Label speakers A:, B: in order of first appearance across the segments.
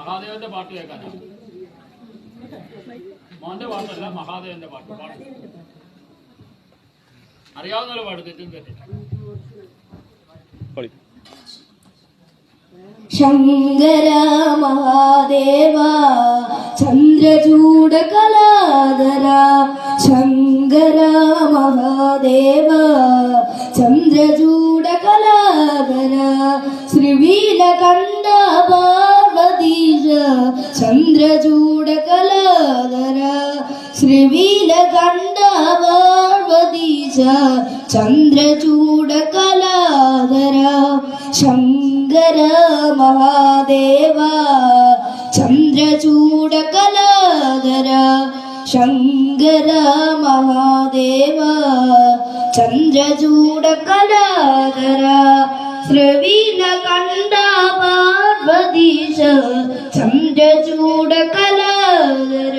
A: മഹാദേവന്റെ പാട്ട് കേൾക്കാനാ? മോന്റെ പാട്ടല്ല മഹാദേവന്റെ പാട്ട്. പാട്ട് അറിയാവുന്ന ഒരു പാട്ട് തെറ്റും
B: പാടി
C: ശങ്കര മഹാദേവ ചന്ദ്രചൂട കലാധര ശങ്കര ചന്ദ്രചൂട കലാധര ശ്രീവീലകണ്ഠ പാർവതീശ ചന്ദ്രചൂട കലാധര ശങ്കര മഹാദേവ ചന്ദ്രചൂട കലാധര ശങ്കര മഹാദേവ ചന്ദ്രചൂട കലാധര ശ്രവീല കണ്ട ചന്ദ്രചൂട കലാധര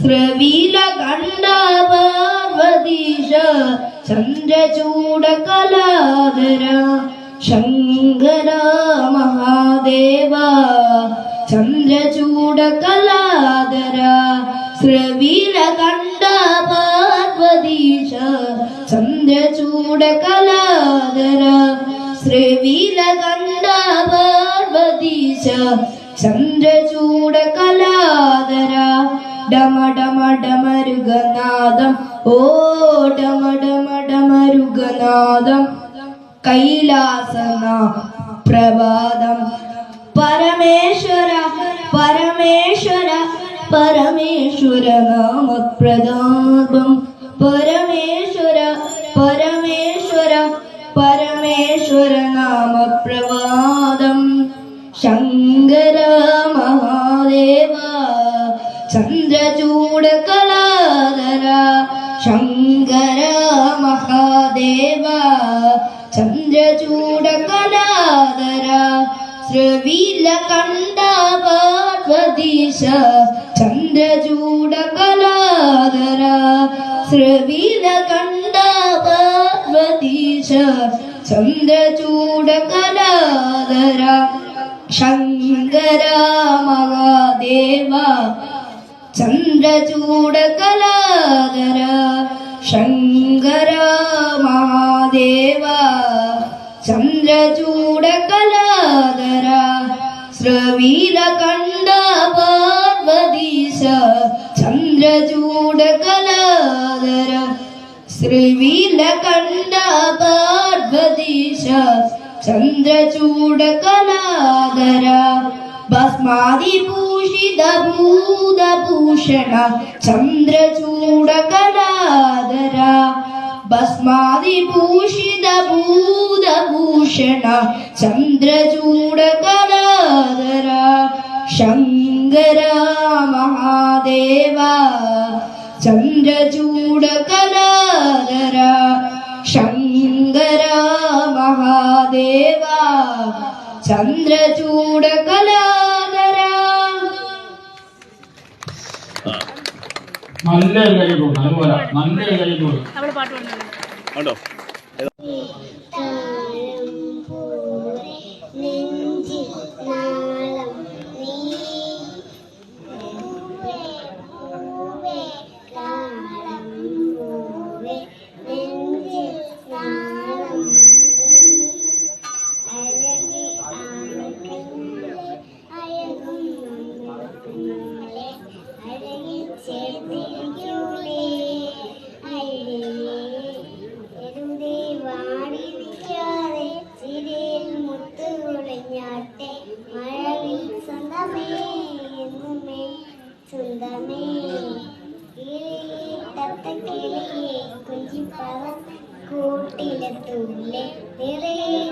C: ശ്രവീല കണ്ട പാർവതീശ ചന്ദ്രചൂട കലാധര ശങ്കര മഹാദേവ ചന്ദ്രചൂട കലാധര ശ്രവീല കണ്ട പാർവതീശ ചന്ദ്രചൂട കലാധര ശ്രവീല പാർവതീശ ചന്ദ്രചൂട കലാതര ഡമ ഡമ ഡമരുഗനാദം ഓ ഡമ ഡമ ഡമരുഗനാദം കൈലാസന പ്രഭാതം. പരമേശ്വര പരമേശ്വര പരമേശ്വര നാമപ്രതാപം. പരമേശ്വര പരമേശ്വര പരമേശ്വര നാമപ്രവാദം ചന്ദ്രചൂട കലാധര ശങ്കര മഹാദേവ ചന്ദ്രചൂട കലാധര ശ്രവീല കണ്ട പാർവതീശ ചന്ദ്രചൂട കലാധര ശ്രവീല കണ്ട പാർവതീശ ചന്ദ്രചൂട കലാധര ശങ്കര മഹാദേവ चन्द्रचूडकलादरा शङ्कर महादेव चन्द्रचूडकलादरा श्रवीलकण्ड पार्वतीश चन्द्रचूडकलादरा श्रीवीलकण्ड पार्वतीश चन्द्रचूडकलादरा കലാധര ശ്രീവീല കണ്ട പാർവതീശ ചന്ദ്രചൂട കലാധര ഭസ്മാതിഭൂഷിത ഭൂതഭൂഷണ ചന്ദ്രചൂട കലാധര ഭസ്മാതിഭൂഷിത ഭൂതഭൂഷണ ചന്ദ്രചൂട ശങ്കര മഹാദേവ ചന്ദ്രചൂടകലാദര ശങ്കര മഹാദേവ ചന്ദ്രചൂട
A: നല്ല കൈ അതുപോലെ നല്ല കൈ കൊടുക്കും.
D: കുഞ്ചിപ്പറ കൂട്ടിലെത്തൂലെ നിറയെ